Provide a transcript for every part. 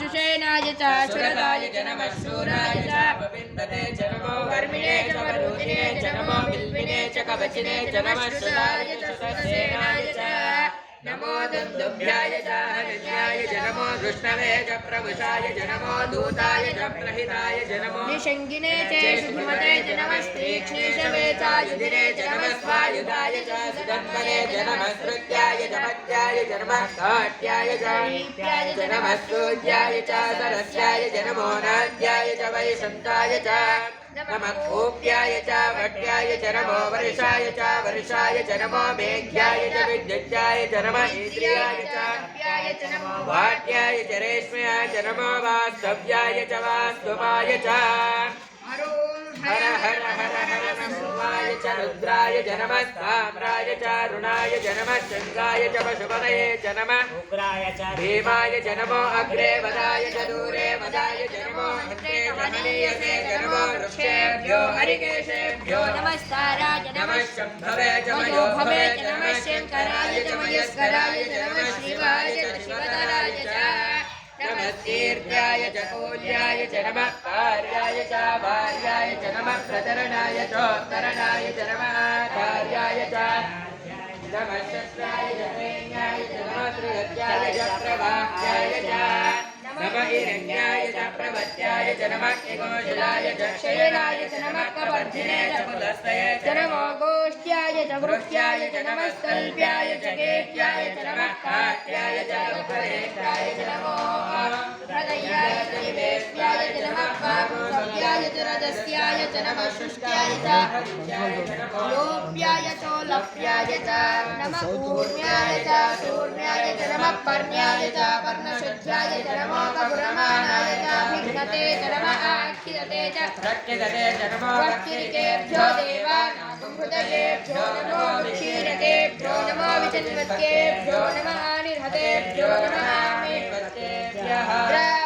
शुषेणाय च शुरताय च नमः शूराय च। विन्दते च नमो वर्मिणे च वरुजिने च नमो बिल्विने च कवचिने च नमः श्रुताय च ससेनाय च। नमो दुन्दुभ्याय च हरिण्याय च नमो कृष्णवे च प्रभुषाय च नमो दूताय च प्रहिताय च नमो निषङ्गिने च शुभमते च नमः स्त्रीक्ष्णीषवे च युधिरे च नमः स्वायुधाय च सुदन्वने च नमः श्रुत्याय च पत्याय च। नमः काट्याय च च नमः सूर्याय च सरस्याय च नमो नाद्याय च। नमः कूप्याय च वट्याय च नमो वर्षाय च वर्षाय च नमो मेघ्याय च विद्युत्याय च नमः इन्द्रियाय च। नमो वाट्याय च रेश्म्याय च नमो वास्तव्याय च वास्तवाय च। हर हर हर हर नमोवाय च रुद्राय च नमः साम्राय च रुणाय च नमः चन्द्राय च पशुपतये च नमः। उग्राय च भीमाय च नमो अग्रे वदाय च दूरे वदाय च नमो हस्ते च च नमो वृक्षेभ्यो हरिकेशेभ्यो। नमः नमस्काराय नमः। नमः शम्भवे च मयो भवे च नमः शङ्कराय च मयस्कराय च नमः नमस्तीर्याय च कूल्याय च नमः कार्याय च भार्याय च नमः प्रतरणाय चोत्तरणाय च नमः कार्याय च नमः शस्त्राय च प्रेण्याय च नमः त्रिहत्याय च प्रभात्याय च नमः हिरण्याय च प्रवत्याय च नमः यगोशलाय च क्षयराय च नमः कवर्धिने च पुलस्तये च नमो गोष्ठ्याय च वृत्याय च नमः कल्प्याय च गेह्याय च नमः उपदेशाय च पापुसव्याय च रजस्याय च नमः शुष्क्याय च। लोप्याय च लप्याय च नमः कूर्म्याय च सूर्म्याय च नमः पर्ण्याय च पर्णशुद्ध्याय च नमो कपुरमाणाय च भिन्नते च नमः आख्यते च। प्रत्यगते च नमो वक्तिकेभ्यो देवानागुंहृदयेभ्यो नमो क्षीरकेभ्यो नमो विचन्वत्केभ्यो नमः निर्हतेभ्यो नमः अन्धजस्पदे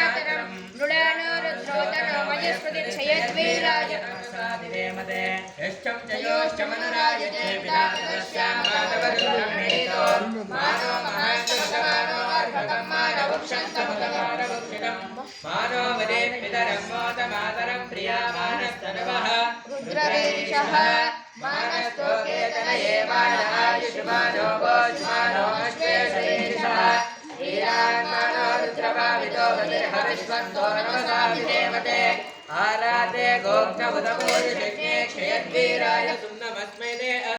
रुद्रोदनो मयस्पति क्षयद्वीराय यश्चं च योश्चमनुराजते पिता तदस्यां मानवरुद्रमेतो मानो महाश्वसमानो अर्भकं मानवक्षन्तमुदमानवक्षितं मानो वदे पितरं मोदमातरं प्रियामानस्तनवः रुद्रवेशः मानस्तोकेतनये मान आयुष्मानो भोज्मानो अश्वेशेषः वीरान्मानो रुद्रभावितो बलिर्हविष्वन्तो नमसा विदेवते आराते गोग्नमुदमूर्जज्ञे क्षयद्वीराय सुम्नमस्मै